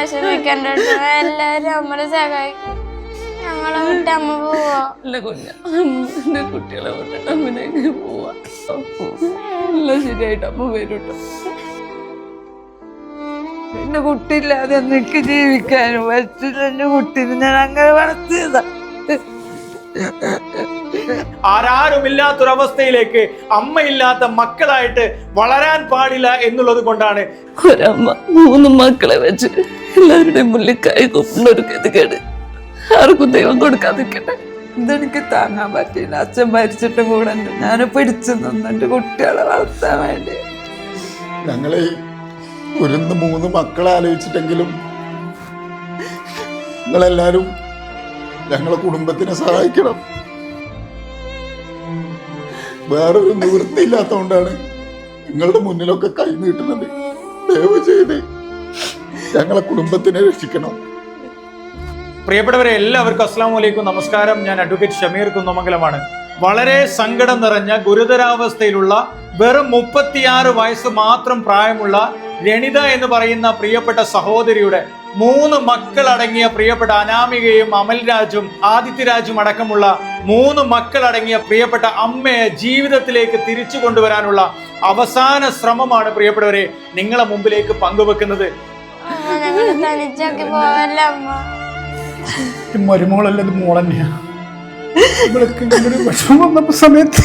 വിഷമിക്കണ്ട എല്ലാരും നമ്മളെ സഹായിക്കും ഞങ്ങളെ വിട്ട് അമ്മ പോവോ. എന്റെ കുഞ്ഞ. എന്റെ കുട്ടികളെ വിട്ടിട്ട് അമ്മനെ എങ്ങനെ പോവാ. എല്ലാം ശരിയായിട്ട് അമ്മ വരൂട്ടോ ട്ടോ. എന്റെ കുട്ടിയില്ലാതെ എനിക്ക് ജീവിക്കാനും വരച്ചിട്ട് എന്റെ കുട്ടീനെ ഞാൻ അങ്ങനെ വളർത്തിയതാ. ആരാരുമില്ലാത്തൊരവസ്ഥയിലേക്ക് അമ്മയില്ലാത്ത മക്കളായിട്ട് വളരാൻ പാടില്ല എന്നുള്ളത് കൊണ്ടാണ്. ഒരമ്മ മൂന്ന് മക്കളെ വെച്ച് എല്ലാവരുടെയും മുന്നിൽ കൈ കൊപ്പുന്ന ഒരു ഗതികേട്. ആർക്കും ദൈവം കൊടുക്കാതിരിക്കട്ടെ. ഇതെനിക്ക് താങ്ങാൻ പറ്റില്ല അച്ഛൻ മരിച്ചിട്ട് കൂടെ ഞാൻ പിടിച്ചു നിന്നുണ്ട് കുട്ടികളെ വളർത്താൻ വേണ്ടി. ഞങ്ങളെ ഒരു മൂന്ന് മക്കളെ ആലോചിച്ചിട്ടെങ്കിലും നിങ്ങളെല്ലാരും ഞങ്ങളെ കുടുംബത്തിനെ സഹായിക്കണം. വേറൊരു നിവൃത്തിയില്ലാത്തതുകൊണ്ടാണ് നിങ്ങളുടെ മുന്നിലൊക്കെ കൈ നീട്ടുന്നത്. ദയവ് ചെയ്ത് ഞങ്ങളെ കുടുംബത്തിനെ രക്ഷിക്കണം. പ്രിയപ്പെട്ടവരെ എല്ലാവർക്കും അസ്സാം വലൈക്കും നമസ്കാരം. ഞാൻ അഡ്വക്കേറ്റ് ഷമീർ കുന്നമംഗലമാണ്. വളരെ സങ്കടം നിറഞ്ഞ ഗുരുതരാവസ്ഥയിലുള്ള വെറും മുപ്പത്തിയാറ് വയസ്സ് മാത്രം പ്രായമുള്ള രണിത എന്ന് പറയുന്ന പ്രിയപ്പെട്ട സഹോദരിയുടെ മൂന്ന് മക്കളടങ്ങിയ പ്രിയപ്പെട്ട അനാമികയും അമൽരാജും ആദിത്യരാജും അടക്കമുള്ള മൂന്ന് മക്കളടങ്ങിയ പ്രിയപ്പെട്ട അമ്മയെ ജീവിതത്തിലേക്ക് തിരിച്ചു കൊണ്ടുവരാനുള്ള അവസാന ശ്രമമാണ് പ്രിയപ്പെട്ടവരെ നിങ്ങളെ മുമ്പിലേക്ക് പങ്കുവെക്കുന്നത്. മരുമോളല്ല ഇത് മോൾ തന്നെയാ ഇവൾക്ക് ഇങ്ങനെ വിഷമം വന്നപ്പോ സമയത്ത്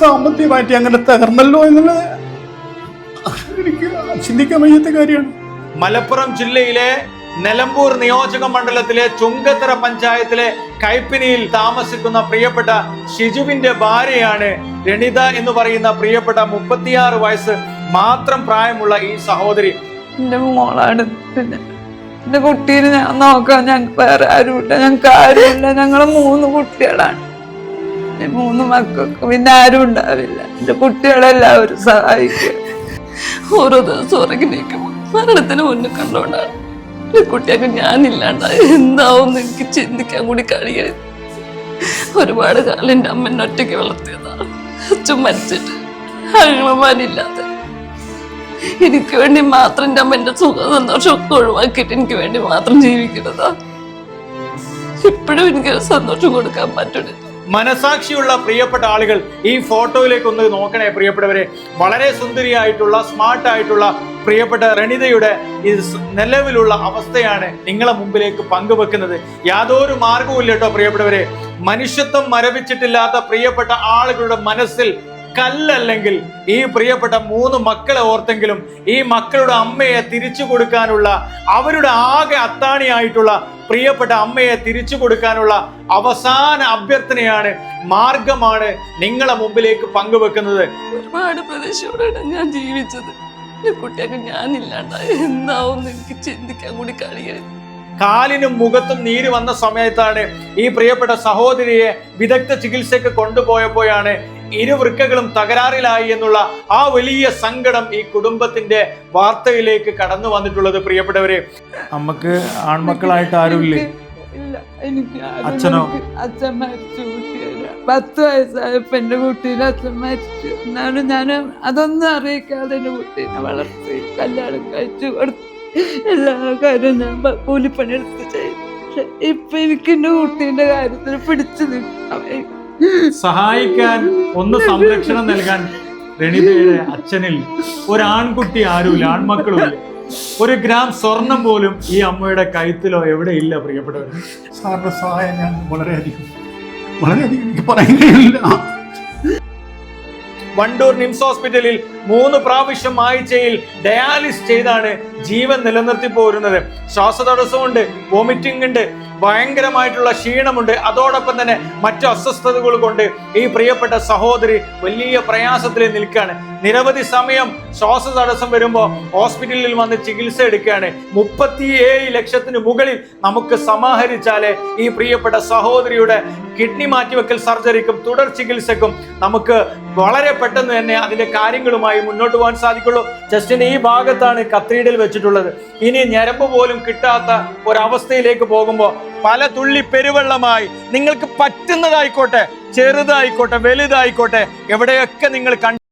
സാമ്പത്തികമായിട്ട് അങ്ങനെ തകർന്നല്ലോ എന്നുള്ളത് എനിക്ക് ചിന്തിക്കാൻ വയ്യാത്ത കാര്യമാണ്. മലപ്പുറം ജില്ലയിലെ നിലമ്പൂർ നിയോജക മണ്ഡലത്തിലെ ചുങ്കത്തറ പഞ്ചായത്തിലെ കൈപ്പിനിയിൽ താമസിക്കുന്ന പ്രിയപ്പെട്ട ഷിജുവിന്റെ ഭാര്യയാണ് രണിത എന്ന് പറയുന്ന പ്രിയപ്പെട്ട മുപ്പത്തിയാറ് വയസ്സ് മാത്രം പ്രായമുള്ള ഈ സഹോദരി. എന്റെ മോളാണ് പിന്നെ എന്റെ കുട്ടീനെ ഞാൻ നോക്കാം. ഞങ്ങൾക്ക് വേറെ ആരുമില്ല. ഞങ്ങൾക്ക് ആരുമില്ല. ഞങ്ങൾ മൂന്ന് കുട്ടികളാണ്. മൂന്ന് മക്കൾക്ക് പിന്നെ ആരും ഉണ്ടാവില്ല. എന്റെ കുട്ടികളെല്ലാവരും സഹായിക്കും. ഓരോ ദിവസം ഉറങ്ങി നീക്കുമ്പോൾ മരണത്തിന് മുന്നിൽ കണ്ടോണ്ടാണ് ഈ കുട്ടിയൊക്കെ ഞാനില്ലാണ്ടായി എന്താവും എനിക്ക് ചിന്തിക്കാൻ കൂടി കഴിയരുത് ഒരുപാട് കാലം എന്റെ അമ്മ ഒറ്റയ്ക്ക് വളർത്തിയതാണ് അച്ഛൻ മരിച്ചിട്ട്. അങ്ങളമാരില്ലാതെ എനിക്ക് വേണ്ടി മാത്രം എന്റെ അമ്മ എന്റെ സുഖ സന്തോഷമൊക്കെ ഒഴിവാക്കിയിട്ട് എനിക്ക് വേണ്ടി മാത്രം ജീവിക്കുന്നതാ. ഇപ്പോഴും എനിക്ക് സന്തോഷം കൊടുക്കാൻ പറ്റുന്നില്ല മനസാക്ഷിയുള്ള പ്രിയപ്പെട്ട ആളുകൾ ഈ ഫോട്ടോയിലേക്ക് ഒന്ന് നോക്കണേ പ്രിയപ്പെട്ടവരെ. വളരെ സുന്ദരിയായിട്ടുള്ള സ്മാർട്ട് ആയിട്ടുള്ള പ്രിയപ്പെട്ട രണിതയുടെ ഈ നിലവിലുള്ള അവസ്ഥയാണ് നിങ്ങളെ മുമ്പിലേക്ക് പങ്കുവെക്കുന്നത്. യാതൊരു മാർഗവും കേട്ടോ പ്രിയപ്പെട്ടവരെ. മനുഷ്യത്വം മരവിച്ചിട്ടില്ലാത്ത പ്രിയപ്പെട്ട ആളുകളുടെ മനസ്സിൽ കല്ലല്ലെങ്കിൽ ഈ പ്രിയപ്പെട്ട മൂന്ന് മക്കളെ ഓർത്തെങ്കിലും ഈ മക്കളുടെ അമ്മയെ തിരിച്ചു കൊടുക്കാനുള്ള അവരുടെ ആകെ അത്താണിയായിട്ടുള്ള പ്രിയപ്പെട്ട അമ്മയെ തിരിച്ചു കൊടുക്കാനുള്ള അവസാന അഭ്യർത്ഥനയാണ് മാർഗമാണ് നിങ്ങളെ മുമ്പിലേക്ക് പങ്കുവെക്കുന്നത്. ഒരുപാട് പ്രതീക്ഷയോടെയാണ് ഞാൻ ജീവിച്ചത്. കുട്ടിയൊക്കെ ഞാനില്ലാണ്ടായി എന്താവും എനിക്ക് ചിന്തിക്കാൻ കൂടി കഴിയരുത്. കാലിനും മുഖത്തും നീര് വന്ന സമയത്താണ് ഈ പ്രിയപ്പെട്ട സഹോദരിയെ വിദഗ്ധ ചികിത്സയ്ക്ക് കൊണ്ടുപോയപ്പോഴാണ് ഇരുവൃക്കകളും തകരാറിലായി എന്നുള്ള ആ വലിയ സങ്കടം ഈ കുടുംബത്തിന്റെ വാർത്തയിലേക്ക് കടന്നു വന്നിട്ടുള്ളത് പ്രിയപ്പെട്ടവരെ. നമുക്ക് ആൺമക്കളായിട്ട് ആരുമില്ലേ? എനിക്ക് അച്ഛനോ? അച്ഛൻ മരിച്ചു പത്ത് വയസ്സായപ്പോ എന്റെ കുട്ടീനെ അച്ഛൻ മരിച്ചു. എന്നാലും ഞാൻ അതൊന്നും അറിയിക്കാതെ എന്റെ കുട്ടീനെ വളർത്തി കല്യാണം കഴിച്ചു. കൊടുത്തു എല്ലാ കാര്യവും ഞാൻ കൂലിപ്പണി എടുത്ത് ചെയ്തു. പക്ഷെ ഇപ്പൊ എനിക്ക് എന്റെ കുട്ടീന്റെ കാര്യത്തിൽ പിടിച്ചു നിൽക്കാം സഹായിക്കാൻ ഒന്ന് സംരക്ഷണം നൽകാൻ രണിതയുടെ അച്ഛനിൽ ഒരാൺകുട്ടി ആരുമില്ല ആൺമക്കളുമില്ല. ഒരു ഗ്രാം സ്വർണം പോലും ഈ അമ്മയുടെ കഴുത്തിലോ എവിടെ ഇല്ല പ്രിയപ്പെട്ടവർ സാറിന്റെ സഹായം ഞാൻ വളരെയധികം വളരെയധികം എനിക്ക് പറയാൻ വണ്ടൂർ നിംസ് ഹോസ്പിറ്റലിൽ മൂന്ന് പ്രാവശ്യം ആഴ്ചയിൽ ഡയാലിസ് ചെയ്താണ് ജീവൻ നിലനിർത്തി പോരുന്നത്. ശ്വാസതടസ്സമുണ്ട് വോമിറ്റിംഗ് ഉണ്ട് ഭയങ്കരമായിട്ടുള്ള ക്ഷീണമുണ്ട്. അതോടൊപ്പം തന്നെ മറ്റു അസ്വസ്ഥതകൾ കൊണ്ട് ഈ പ്രിയപ്പെട്ട സഹോദരി വലിയ പ്രയാസത്തിൽ നിൽക്കുകയാണ്. നിരവധി സമയം ശ്വാസ തടസ്സം വരുമ്പോൾ ഹോസ്പിറ്റലിൽ വന്ന് ചികിത്സ എടുക്കുകയാണ്. മുപ്പത്തിയേഴ് ലക്ഷത്തിന് മുകളിൽ നമുക്ക് സമാഹരിച്ചാലേ ഈ പ്രിയപ്പെട്ട സഹോദരിയുടെ കിഡ്നി മാറ്റിവെക്കൽ സർജറിക്കും തുടർ ചികിത്സക്കും നമുക്ക് വളരെ പെട്ടെന്ന് തന്നെ അതിന്റെ കാര്യങ്ങളുമായി മുന്നോട്ട് പോകാൻ സാധിക്കുള്ളൂ. ജസ്റ്റിന് ഈ ഭാഗത്താണ് കത്രീഡൽ വെച്ചിട്ടുള്ളത്. ഇനി ഞരമ്പ് പോലും കിട്ടാത്ത ഒരവസ്ഥയിലേക്ക് പോകുമ്പോൾ പല തുള്ളി പെരുവെള്ളമായി നിങ്ങൾക്ക് പറ്റുന്നതായിക്കോട്ടെ ചെറുതായിക്കോട്ടെ വലുതായിക്കോട്ടെ എവിടെയൊക്കെ നിങ്ങൾ കണ്ടു